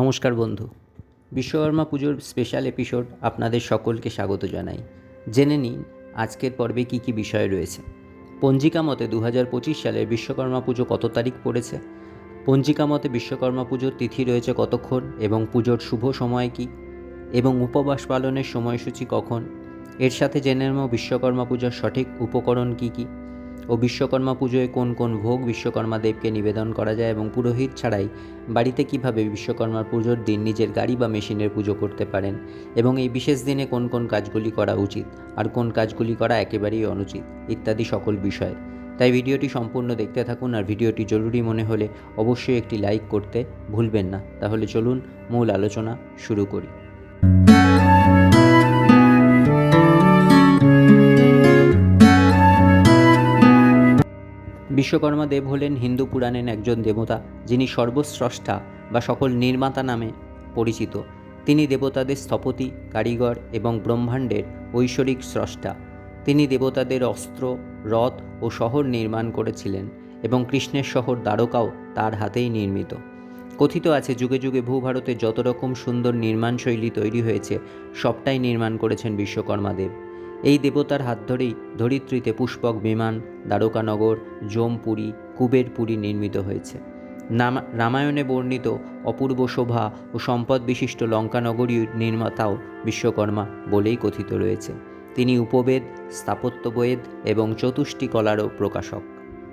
নমস্কার বন্ধু। বিশ্বকর্মা পুজোর স্পেশাল এপিসোড আপনাদের সকলকে স্বাগত জানাই। জেনে নিন আজকের পর্বে কী কী বিষয় রয়েছে। পঞ্জিকা মতে দু হাজার পঁচিশ সালে বিশ্বকর্মা পুজো কত তারিখ পড়েছে? পঞ্জিকা মতে বিশ্বকর্মা পুজোর তিথি রয়েছে কতক্ষণ এবং পুজোর শুভ সময় কী? এবং উপবাস পালনের সময়সূচি কখন? এর সাথে জেনে নেব বিশ্বকর্মা পুজোর সঠিক উপকরণ কী কী? ও বিশ্বকর্মা পুজোয় কোন কোন ভোগ বিশ্বকর্মা দেবকে নিবেদন করা যায় এবং পুরোহিত ছাড়াই বাড়িতে কীভাবে বিশ্বকর্মার পুজোর দিন নিজের গাড়ি বা মেশিনের পুজো করতে পারেন? এবং এই বিশেষ দিনে কোন কোন কাজগুলি করা উচিত? আর কোন কাজগুলি করা একেবারেই অনুচিত? ইত্যাদি সকল বিষয়। তাই ভিডিওটি সম্পূর্ণ দেখতে থাকুন আর ভিডিওটি জরুরি মনে হলে অবশ্যই একটি লাইক করতে ভুলবেন না। তাহলে চলুন মূল আলোচনা শুরু করি। বিশ্বকর্মা দেব হলেন হিন্দু পুরাণের একজন দেবতা, যিনি সর্বস্রষ্টা বা সকল নির্মাতা নামে পরিচিত। তিনি দেবতাদের স্থপতি, কারিগর এবং ব্রহ্মাণ্ডের ঐশ্বরিক স্রষ্টা। তিনি দেবতাদের অস্ত্র, রথ ও শহর নির্মাণ করেছিলেন এবং কৃষ্ণের শহর দ্বারকাও তার হাতেই নির্মিত। কথিত আছে, যুগে যুগে ভূভারতে যত রকম সুন্দর নির্মাণ শৈলী তৈরি হয়েছে, সবটাই নির্মাণ করেছেন বিশ্বকর্মা দেব। এই দেবতার হাত ধরেই ধরিত্রীতে পুষ্পক বিমান, দ্বারকানগর, জমপুরী, কুবেরপুরী নির্মিত হয়েছে। রামায়ণে বর্ণিত অপূর্ব শোভা ও সম্পদ বিশিষ্ট লঙ্কানগরীর নির্মাতাও বিশ্বকর্মা বলেই কথিত রয়েছে। তিনি উপবেদ, স্থাপত্যবেদ এবং চতুষ্টি কলারও প্রকাশক।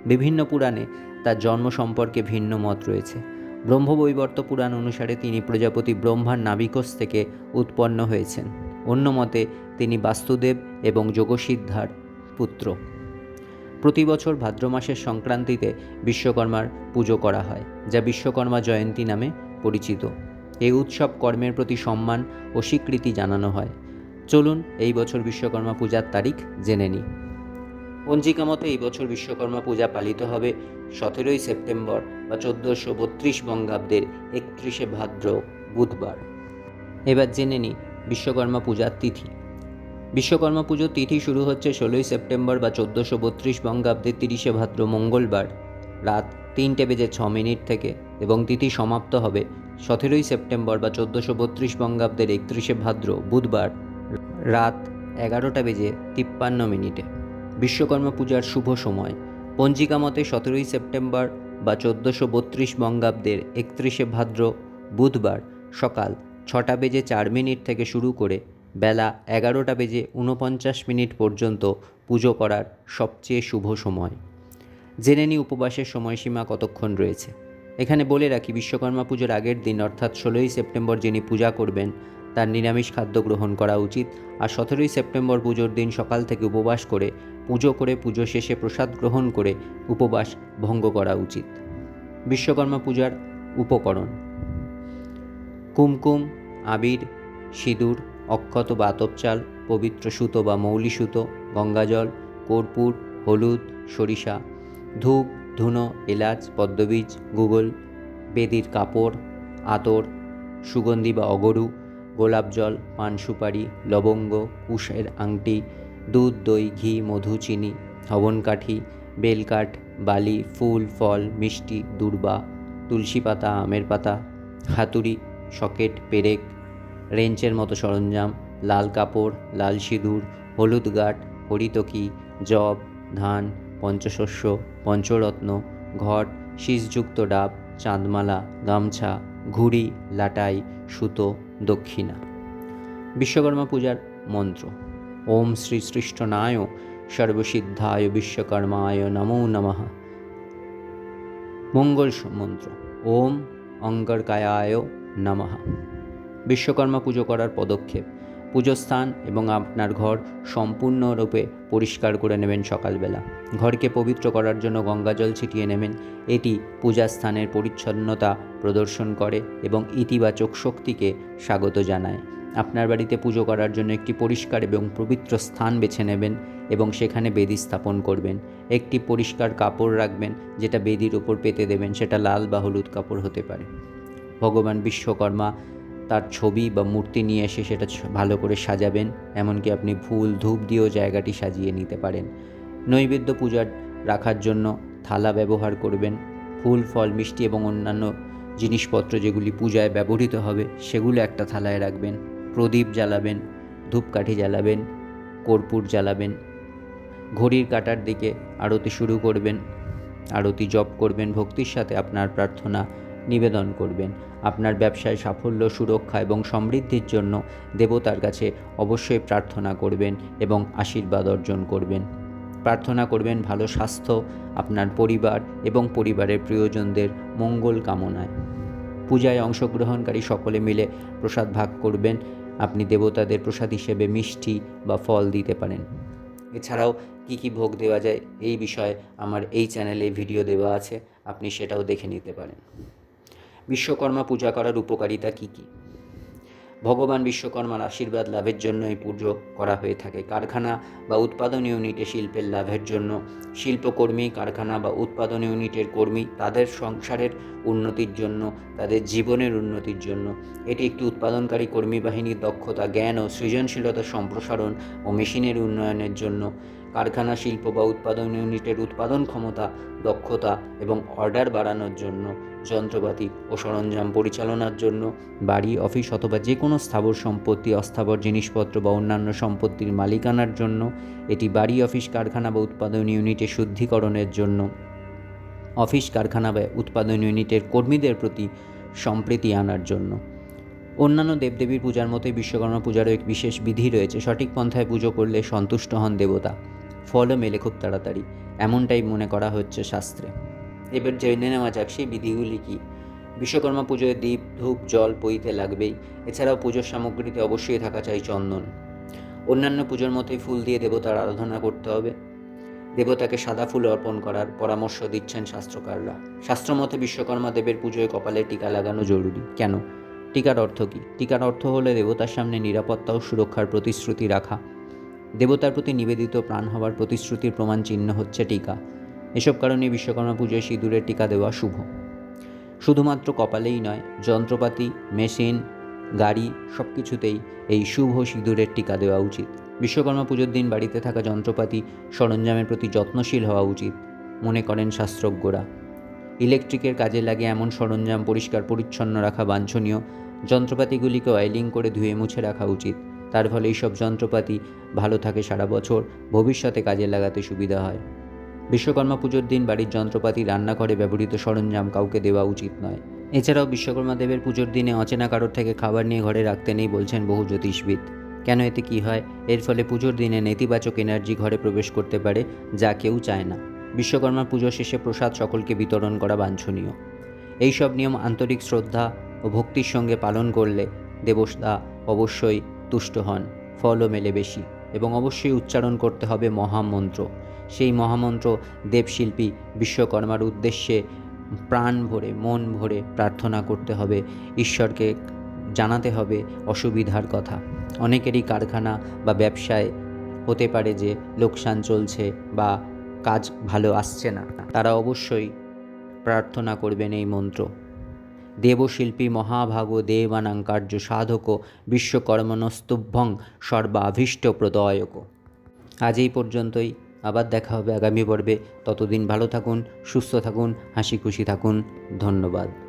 বিভিন্ন পুরাণে তার জন্ম সম্পর্কে ভিন্ন মত রয়েছে। ব্রহ্মবৈবর্ত পুরাণ অনুসারে তিনি প্রজাপতি ব্রহ্মার নাবিকস থেকে উৎপন্ন হয়েছেন। অন্য মতে তিনি বাস্তুদেব এবং যোগসিদ্ধার পুত্র। প্রতি বছর ভাদ্র মাসের সংক্রান্তিতে বিশ্বকর্মার পুজো করা হয়, যা বিশ্বকর্মা জয়ন্তী নামে পরিচিত। এই উৎসব কর্মের প্রতি সম্মান ও স্বীকৃতি জানানো হয়। চলুন এই বছর বিশ্বকর্মা পূজার তারিখ জেনে নিই। পঞ্জিকা মতে এই বছর বিশ্বকর্মা পূজা পালিত হবে সতেরোই সেপ্টেম্বর বা চোদ্দোশো বত্রিশ বঙ্গাব্দের একত্রিশে ভাদ্র বুধবার। এবার জেনে নিই বিশ্বকর্মা পূজার তিথি। বিশ্বকর্মা পুজোর তিথি শুরু হচ্ছে ষোলোই সেপ্টেম্বর বা চোদ্দোশো বত্রিশ বঙ্গাব্দের তিরিশে ভাদ্র মঙ্গলবার। রাত তিনটে বেজে ছ মিনিট থেকে এবং তিথি সমাপ্ত হবে সতেরোই সেপ্টেম্বর বা চোদ্দোশো বত্রিশ বঙ্গাব্দের একত্রিশে ভাদ্র বুধবার রাত এগারোটা বেজে তিপ্পান্ন মিনিটে। বিশ্বকর্মা পূজার শুভ সময়। পঞ্জিকা মতে সতেরোই সেপ্টেম্বর বা চোদ্দোশো বত্রিশ বঙ্গাব্দের একত্রিশে ভাদ্র বুধবার সকাল ছটা বেজে চার মিনিট থেকে শুরু করে বেলা এগারোটা বেজে ঊনপঞ্চাশ মিনিট পর্যন্ত পুজো করার সবচেয়ে শুভ সময়। জেনে নিই উপবাসের সময়সীমা কতক্ষণ রয়েছে। এখানে বলে রাখি, বিশ্বকর্মা পুজোর আগের দিন, অর্থাৎ ষোলোই সেপ্টেম্বর যিনি পূজা করবেন, তার নিরামিষ খাদ্য গ্রহণ করা উচিত। আর সতেরোই সেপ্টেম্বর পুজোর দিন সকাল থেকে উপবাস করে, পুজো করে, পুজো শেষে প্রসাদ গ্রহণ করে উপবাস ভঙ্গ করা উচিত। বিশ্বকর্মা পূজার উপকরণ। কুমকুম, আবির, সিঁদুর অক্ষত বা আতপ চাল, পবিত্র সুতো বা মৌলি সুতো, গঙ্গাজল, কর্পূর, হলুদ, সরিষা, ধূপ, ধুনো, এলাচ, পদ্মবীজ, গুগল, বেদির কাপড়, আতর, সুগন্ধি বা অগরু, গোলাপ জল পান সুপারি, লবঙ্গ, কুশের আংটি, দুধ, দই, ঘি, মধু, চিনি হবনকাঠি বেলকাঠ বালি, ফুল, ফল, মিষ্টি, দূর্বা, তুলসী পাতা, আমের পাতা, হাতুড়ি, সকেট, পেরেক রেঞ্চের মতো সরঞ্জাম, লাল কাপড়, লাল সিঁদুর, হলুদ গাঁট, হরিতকি, জব, ধান, পঞ্চশস্য, পঞ্চরত্ন, ঘট, শীষযুক্ত ডাব, চাঁদমালা, গামছা, ঘুড়ি, লাটাই, সুতো, দক্ষিণা। বিশ্বকর্মা পূজার মন্ত্র। ওম শ্রী সৃষ্টনায় সর্বসিদ্ধায় বিশ্বকর্মায় নমো নমঃ। মঙ্গল মন্ত্র ওম অঙ্গরকায়ায় নমঃ। বিশ্বকর্মা পুজো করার পদক্ষেপ। পুজোস্থান এবং আপনার ঘর সম্পূর্ণরূপে পরিষ্কার করে নেবেন সকালবেলা। ঘরকে পবিত্র করার জন্য গঙ্গাজল ছিটিয়ে নেবেন। এটি পূজা স্থানের পরিচ্ছন্নতা প্রদর্শন করে এবং ইতিবাচক শক্তিকে স্বাগত জানায়। আপনার বাড়িতে পুজো করার জন্য একটি পরিষ্কার এবং পবিত্র স্থান বেছে নেবেন এবং সেখানে বেদি স্থাপন করবেন। একটি পরিষ্কার কাপড় রাখবেন, যেটা বেদির ওপর পেতে দেবেন, সেটা লাল বা হলুদ কাপড় হতে পারে। ভগবান বিশ্বকর্মা তার ছবি বা মূর্তি নিয়ে এসে সেটা ভালো করে সাজাবেন, এমনকি আপনি ফুল ধূপ দিয়েও জায়গাটি সাজিয়ে নিতে পারেন। নৈবেদ্য পূজার রাখার জন্য থালা ব্যবহার করবেন, ফুল, ফল, মিষ্টি এবং অন্যান্য জিনিসপত্র যেগুলি পূজায় ব্যবহৃত হবে, সেগুলো একটা থালায় রাখবেন। প্রদীপ জ্বালাবেন, ধূপকাঠি জ্বালাবেন, কর্পূর জ্বালাবেন। ঘড়ির কাটার দিকে আরতি শুরু করবেন, আরতি জপ করবেন, ভক্তির সাথে আপনার প্রার্থনা নিবেদন করবেন। আপনার ব্যবসায় সাফল্য, সুরক্ষা এবং সমৃদ্ধির জন্য দেবতার কাছে অবশ্যই প্রার্থনা করবেন এবং আশীর্বাদ অর্জন করবেন। প্রার্থনা করবেন ভালো স্বাস্থ্য, আপনার পরিবার এবং পরিবারের প্রিয়জনদের মঙ্গল কামনায়। পূজায় অংশগ্রহণকারী সকলে মিলে প্রসাদ ভাগ করবেন। আপনি দেবতাদের প্রসাদ হিসেবে মিষ্টি বা ফল দিতে পারেন। এছাড়াও কী কী ভোগ দেওয়া যায় এই বিষয়ে আমার এই চ্যানেলে ভিডিও দেওয়া আছে, আপনি সেটাও দেখে নিতে পারেন। বিশ্বকর্মা পূজা করার উপকারিতা কী কী? ভগবান বিশ্বকর্মার আশীর্বাদ লাভের জন্য এই পুজো করা হয়ে থাকে। কারখানা বা উৎপাদন ইউনিটে শিল্পের লাভের জন্য শিল্পকর্মী, কারখানা বা উৎপাদন ইউনিটের কর্মী তাদের সংসারের উন্নতির জন্য, তাদের জীবনের উন্নতির জন্য। এটি একটি উৎপাদনকারী কর্মী বাহিনীর দক্ষতা, জ্ঞান ও সৃজনশীলতা সম্প্রসারণ ও মেশিনের উন্নয়নের জন্য কারখানা, শিল্প বা উৎপাদন ইউনিটের উৎপাদন ক্ষমতা, দক্ষতা এবং অর্ডার বাড়ানোর জন্য, যন্ত্রপাতি ও সরঞ্জাম পরিচালনার জন্য, বাড়ি, অফিস অথবা যে কোনো স্থাবর সম্পত্তি, অস্থাবর জিনিসপত্র বা অন্যান্য সম্পত্তির মালিকানার জন্য, এটি বাড়ি, অফিস, কারখানা বা উৎপাদন ইউনিটে শুদ্ধিকরণের জন্য। অফিস, কারখানা বা উৎপাদন ইউনিটের কর্মীদের প্রতি সম্প্রীতি আনার জন্য। অন্যান্য দেবদেবীর পূজার মতোই বিশ্বকর্মা পূজারও এক বিশেষ বিধি রয়েছে। সঠিক পন্থায় পুজো করলে সন্তুষ্ট হন দেবতা। ফলও মেলে খুব তাড়াতাড়ি, এমনটাই মনে করা হচ্ছে শাস্ত্রে। এবার জেনে নেওয়া যাক সেই বিধিগুলি কী। বিশ্বকর্মা পুজোয় দীপ, ধূপ, জল পইতে লাগবেই, এছাড়াও পুজোর সামগ্রীতে অবশ্যই থাকা চাই চন্দন। অন্যান্য পুজোর মতোই ফুল দিয়ে দেবতার আরাধনা করতে হবে। দেবতাকে সাদা ফুল অর্পণ করার পরামর্শ দিচ্ছেন শাস্ত্রকাররা। শাস্ত্রমতে বিশ্বকর্মা দেবের পুজোয় কপালে টিকা লাগানো জরুরি। কেন? টিকার অর্থ কী? টিকার অর্থ হলো দেবতার সামনে নিরাপত্তা ও সুরক্ষার প্রতিশ্রুতি রাখা। দেবতার প্রতি নিবেদিত প্রাণ হওয়ার প্রতিশ্রুতির প্রমাণ চিহ্ন হচ্ছে টিকা। এসব কারণে বিশ্বকর্মা পুজোয় সিঁদুরের টিকা দেওয়া শুভ। শুধুমাত্র কপালেই নয়, যন্ত্রপাতি, মেশিন, গাড়ি সব কিছুতেই এই শুভ সিঁদুরের টিকা দেওয়া উচিত। বিশ্বকর্মা পুজোর দিন বাড়িতে থাকা যন্ত্রপাতি সরঞ্জামের প্রতি যত্নশীল হওয়া উচিত, মনে করেন শাস্ত্রজ্ঞরা। ইলেকট্রিকের কাজে লাগে এমন সরঞ্জাম পরিষ্কার পরিচ্ছন্ন রাখা বাঞ্ছনীয়, যন্ত্রপাতিগুলিকে অয়েলিং করে ধুয়ে মুছে রাখা উচিত। তার ফলে এইসব যন্ত্রপাতি ভালো থাকে সারা বছর, ভবিষ্যতে কাজে লাগাতে সুবিধা হয়। বিশ্বকর্মা পুজোর দিন বাড়ির যন্ত্রপাতি রান্নাঘরে ব্যবহৃত সরঞ্জাম কাউকে দেওয়া উচিত নয়। এছাড়াও বিশ্বকর্মা দেবের পুজোর দিনে অচেনা কারোর থেকে খাবার নিয়ে ঘরে রাখতে নেই বলছেন বহু জ্যোতিষবিদ। কেন এতে কী হয়? এর ফলে পুজোর দিনে নেতিবাচক এনার্জি ঘরে প্রবেশ করতে পারে যা কেউ চায় না। বিশ্বকর্মা পুজো শেষে প্রসাদ সকলকে বিতরণ করা বাঞ্ছনীয়। এইসব নিয়ম আন্তরিক শ্রদ্ধা ও ভক্তির সঙ্গে পালন করলে দেবতা অবশ্যই তুষ্ট হন, ফলও মেলে বেশি এবং অবশ্যই উচ্চারণ করতে হবে মহামন্ত্র। সেই মহামন্ত্র দেবশিল্পী বিশ্বকর্মার উদ্দেশ্যে প্রাণ ভরে, মন ভরে প্রার্থনা করতে হবে, ঈশ্বরকে জানাতে হবে অসুবিধার কথা। অনেকেরই কারখানা বা ব্যবসায় হতে পারে যে লোকসান চলছে বা কাজ ভালো আসছে না। তারা অবশ্যই প্রার্থনা করবেন এই মন্ত্র। দেবশিল্পী মহাভাগ দেবানাং কার্য সাধক বিশ্বকর্মণস্তুভ্যং সর্বাভীষ্ট প্রদয়ক আজ এই পর্যন্তই। আবার দেখা হবে আগামী পর্বে। ততদিন ভালো থাকুন, সুস্থ থাকুন, হাসি খুশি থাকুন। ধন্যবাদ।